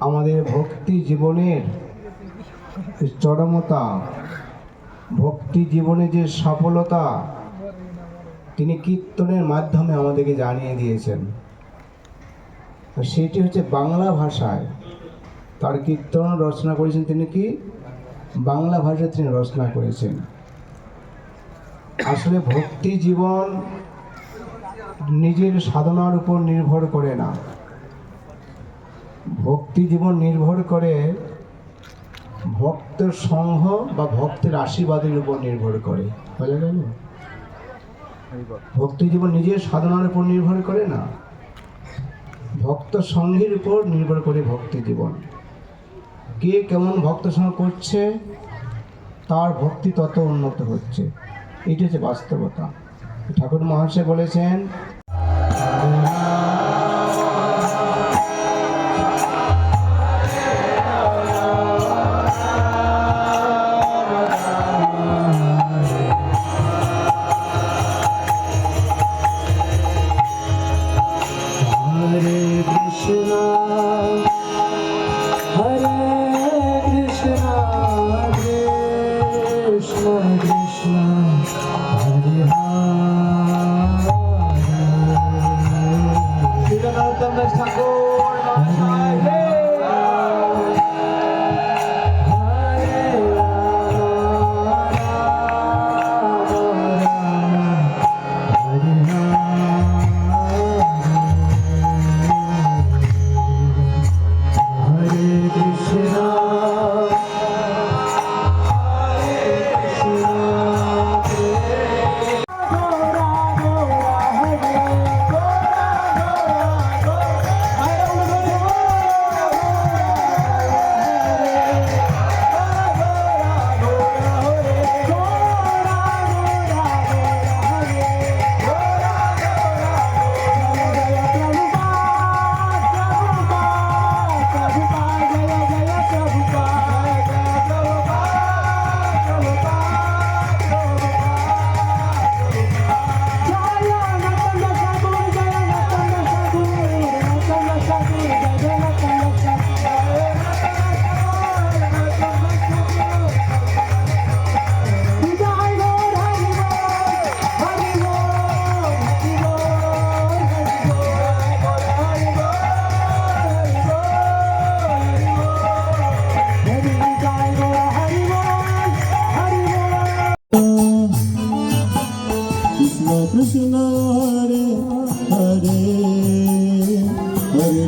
আমাদের ভক্তি জীবনের চরমতা, ভক্তি জীবনে যে সফলতা, তিনি কীর্তনের মাধ্যমে আমাদেরকে জানিয়ে দিয়েছেন। সেটি হচ্ছে বাংলা ভাষায়। তার কীর্তন রচনা করেছেন তিনি কি? বাংলা ভাষায় তিনি রচনা করেছেন। আসলে ভক্তি জীবন নিজের সাধনার উপর নির্ভর করে না। ভক্তি জীবন নির্ভর করে ভক্তের সংঘ বা ভক্তের আশীর্বাদের উপর নির্ভর করে। বোঝা গেল ভক্তি জীবন নিজের সাধনার উপর নির্ভর করে না? ভক্ত সঙ্গের উপর নির্ভর করে ভক্তি জীবন। কে কেমন ভক্ত সঙ্গ করছে, তার ভক্তি তত উন্নত হচ্ছে। এইটা হচ্ছে বাস্তবতা। ঠাকুর মহাশয় বলেছেন হরে কৃষ্ণ।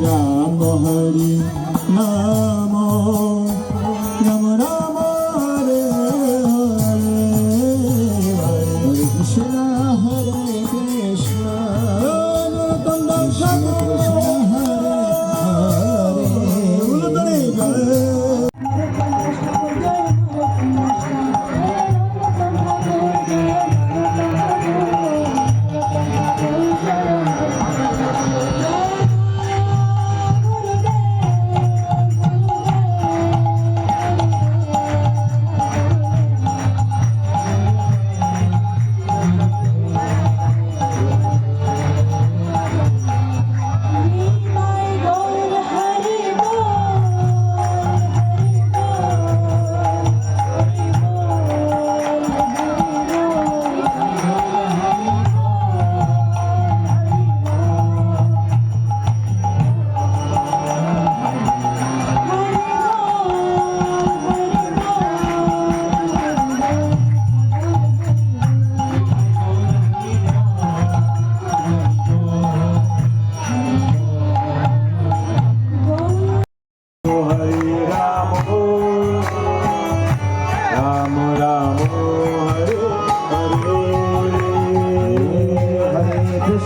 রাম হরি নাম।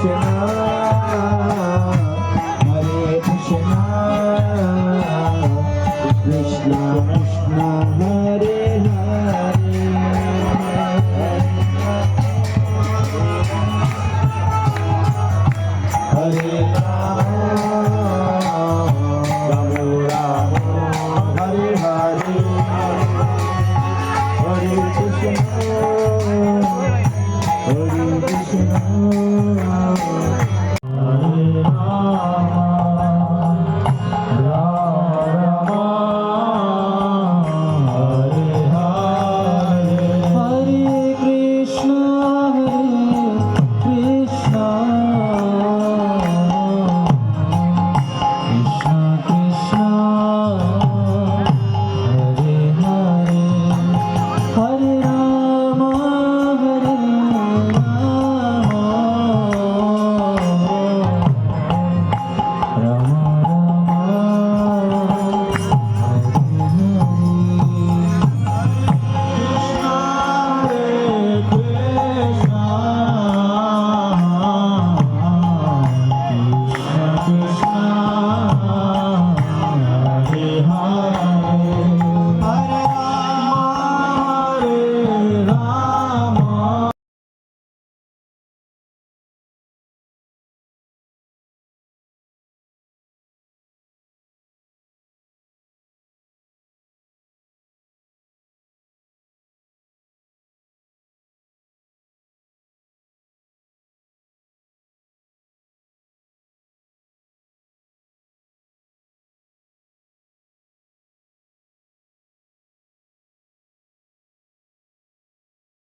Yeah.